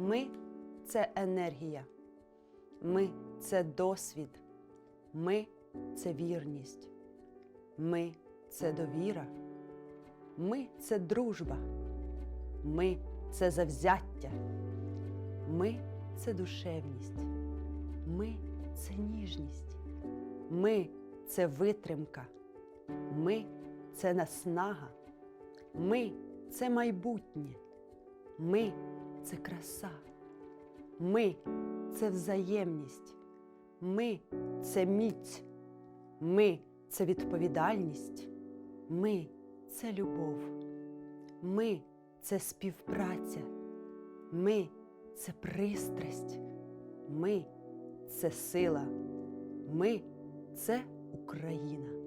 Ми це енергія. Ми це досвід. Ми це вірність. Ми це довіра. Ми це дружба. Ми це завзяття. Ми це душевність. Ми це ніжність. Ми це витримка. Ми це наснага. Ми це майбутнє. Ми це краса. Ми це взаємність. Ми це міць. Ми це відповідальність. Ми це любов. Ми це співпраця. Ми це пристрасть. Ми це сила. Ми це Україна.